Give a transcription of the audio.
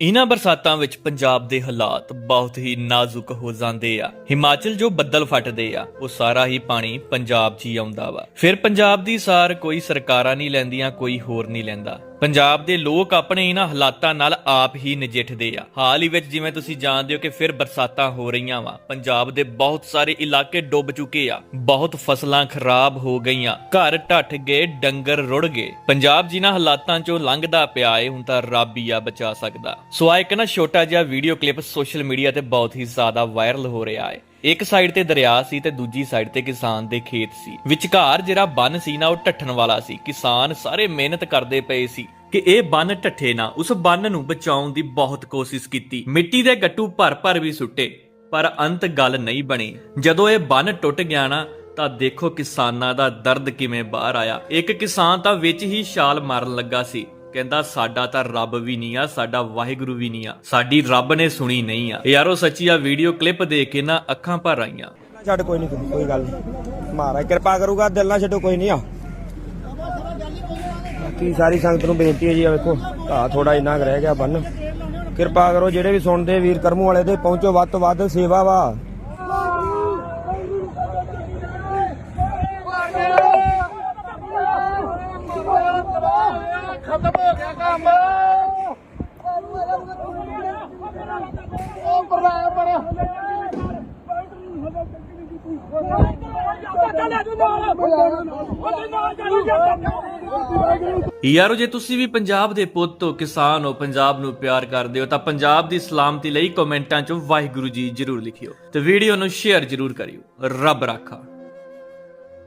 ਇਹਨਾਂ ਬਰਸਾਤਾਂ ਵਿੱਚ ਪੰਜਾਬ ਦੇ ਹਾਲਾਤ ਬਹੁਤ ਹੀ ਨਾਜ਼ੁਕ ਹੋ ਜਾਂਦੇ ਆ। ਹਿਮਾਚਲ ਜੋ ਬੱਦਲ ਫਟਦੇ ਆ, ਉਹ ਸਾਰਾ ਹੀ ਪਾਣੀ ਪੰਜਾਬ 'ਚ ਹੀ ਆਉਂਦਾ ਵਾ। ਫਿਰ ਪੰਜਾਬ ਦੀ ਸਾਰ ਕੋਈ ਸਰਕਾਰਾਂ ਨਹੀਂ ਲੈਂਦੀਆਂ, ਕੋਈ ਹੋਰ ਨਹੀਂ ਲੈਂਦਾ। ਪੰਜਾਬ ਦੇ ਲੋਕ ਆਪਣੇ ਇਹਨਾਂ ਹਾਲਾਤਾਂ ਨਾਲ ਆਪ ਹੀ ਨਜਿੱਠਦੇ ਆ। ਹਾਲ ਹੀ ਵਿੱਚ ਜਿਵੇਂ ਤੁਸੀਂ ਜਾਣਦੇ ਹੋ ਕਿ ਫਿਰ ਬਰਸਾਤਾਂ ਹੋ ਰਹੀਆਂ ਵਾ। ਪੰਜਾਬ ਦੇ ਬਹੁਤ ਸਾਰੇ ਇਲਾਕੇ ਡੁੱਬ ਚੁੱਕੇ ਆ। ਬਹੁਤ ਫਸਲਾਂ ਖਰਾਬ ਹੋ ਗਈਆਂ। ਘਰ ਢੱਠ ਗਏ, ਡੰਗਰ ਰੁੜ ਗਏ। ਪੰਜਾਬ ਜਿਨ੍ਹਾਂ ਹਾਲਾਤਾਂ ਚੋਂ ਲੰਘਦਾ ਪਿਆ ਏ, ਹੁਣ ਤਾਂ ਰੱਬ ਹੀ ਆ ਬਚਾ ਸਕਦਾ। ਸੋ ਆ ਇੱਕ ਨਾ ਛੋਟਾ ਜਿਹਾ ਵੀਡੀਓ ਕਲਿੱਪ ਸੋਸ਼ਲ ਮੀਡੀਆ ਤੇ ਬਹੁਤ ਹੀ ਜ਼ਿਆਦਾ ਵਾਇਰਲ ਹੋ ਰਿਹਾ ਏ। ਇੱਕ ਸਾਈਡ ਤੇ ਦਰਿਆ ਸੀ ਤੇ ਦੂਜੀ ਸਾਈਡ ਤੇ ਕਿਸਾਨ ਦੇ ਖੇਤ ਸੀ। ਵਿਚਕਾਰ ਜਿਹੜਾ ਬੰਨ ਸੀ ਨਾ, ਉਹ ਢੱਠਣ ਵਾਲਾ ਸੀ। ਕਿਸਾਨ ਸਾਰੇ ਮਿਹਨਤ ਕਰਦੇ ਪਏ ਸੀ। ਕਿ ਇਹ ਬੰਨ ਢੱਠੇ ਨਾ, ਉਸ ਬੰਨ ਨੂੰ ਬਚਾਉਣ ਦੀ ਬਹੁਤ ਕੋਸ਼ਿਸ਼ ਕੀਤੀ। ਮਿੱਟੀ ਦੇ ਗੱਟੂ ਭਰ ਭਰ ਵੀ ਸੁੱਟੇ, ਪਰ ਅੰਤ ਗੱਲ ਨਹੀਂ ਬਣੀ। ਜਦੋਂ ਇਹ ਬੰਨ ਟੁੱਟ ਗਿਆ ਨਾ, ਤਾਂ ਦੇਖੋ ਕਿਸਾਨਾਂ ਦਾ ਦਰਦ ਕਿਵੇਂ ਬਾਹਰ ਆਇਆ। ਇੱਕ ਕਿਸਾਨ ਤਾਂ ਵਿੱਚ ਹੀ ਛਾਲ ਮਾਰਨ ਲੱਗਾ ਸੀ। ਕਹਿੰਦਾ, ਸਾਡਾ ਤਾਂ ਰੱਬ ਵੀ ਨਹੀਂ ਆ, ਸਾਡਾ ਵਾਹਿਗੁਰੂ ਵੀ ਨਹੀਂ ਆ। ਸਾਡੀ ਰੱਬ ਨੇ ਸੁਣੀ ਨਹੀਂ ਆ। ਯਾਰੋ ਸੱਚੀ ਆ ਵੀਡੀਓ ਕਲਿੱਪ ਦੇਖ ਕੇ ਨਾ ਅੱਖਾਂ ਭਰ ਆਈਆਂ। ਛੱਡ, ਕੋਈ ਨਹੀਂ, ਕੋਈ ਗੱਲ ਨਹੀਂ। ਮਹਾਰਾਜ ਕਿਰਪਾ ਕਰੂਗਾ, ਦਿਲ ਨਾ ਛੱਡੋ, ਕੋਈ ਨਹੀਂ ਆ। ਬਾਕੀ ਸਾਰੀ ਸੰਗਤ ਨੂੰ ਬੇਨਤੀ ਹੈ ਜੀ ਆ ਵੇਖੋ ਆ ਥੋੜਾ ਇੰਨਾ ਕੁ ਰਹਿ ਗਿਆ ਬੰਨ। ਕਿਰਪਾ ਕਰੋ, ਜਿਹੜੇ ਵੀ ਸੁਣਦੇ ਵੀਰ ਕਰਮੂ ਵਾਲੇ ਤੇ ਪਹੁੰਚੋ ਵੱਧ ਤੋਂ ਵੱਧ, ਸੇਵਾ ਵਾ। ਖਤਮ ਹੋ ਗਿਆ ਕੰਮ। ਉਹ ਬਰਾ ਬਰਾ ਯਾਰੋ, ਜੇ ਤੁਸੀਂ ਵੀ ਪੰਜਾਬ ਦੇ ਪੁੱਤ ਹੋ ਕਿਸਾਨ ਹੋ, ਪੰਜਾਬ ਨੂੰ ਪਿਆਰ ਕਰਦੇ ਹੋ, ਤਾਂ ਪੰਜਾਬ ਦੀ ਸਲਾਮਤੀ ਲਈ ਕਮੈਂਟਾਂ 'ਚ ਵਾਹਿਗੁਰੂ ਜੀ ਜਰੂਰ ਲਿਖਿਓ ਤੇ ਵੀਡੀਓ ਨੂੰ ਸ਼ੇਅਰ ਜਰੂਰ ਕਰਿਓ। ਰੱਬ ਰਾਖਾ।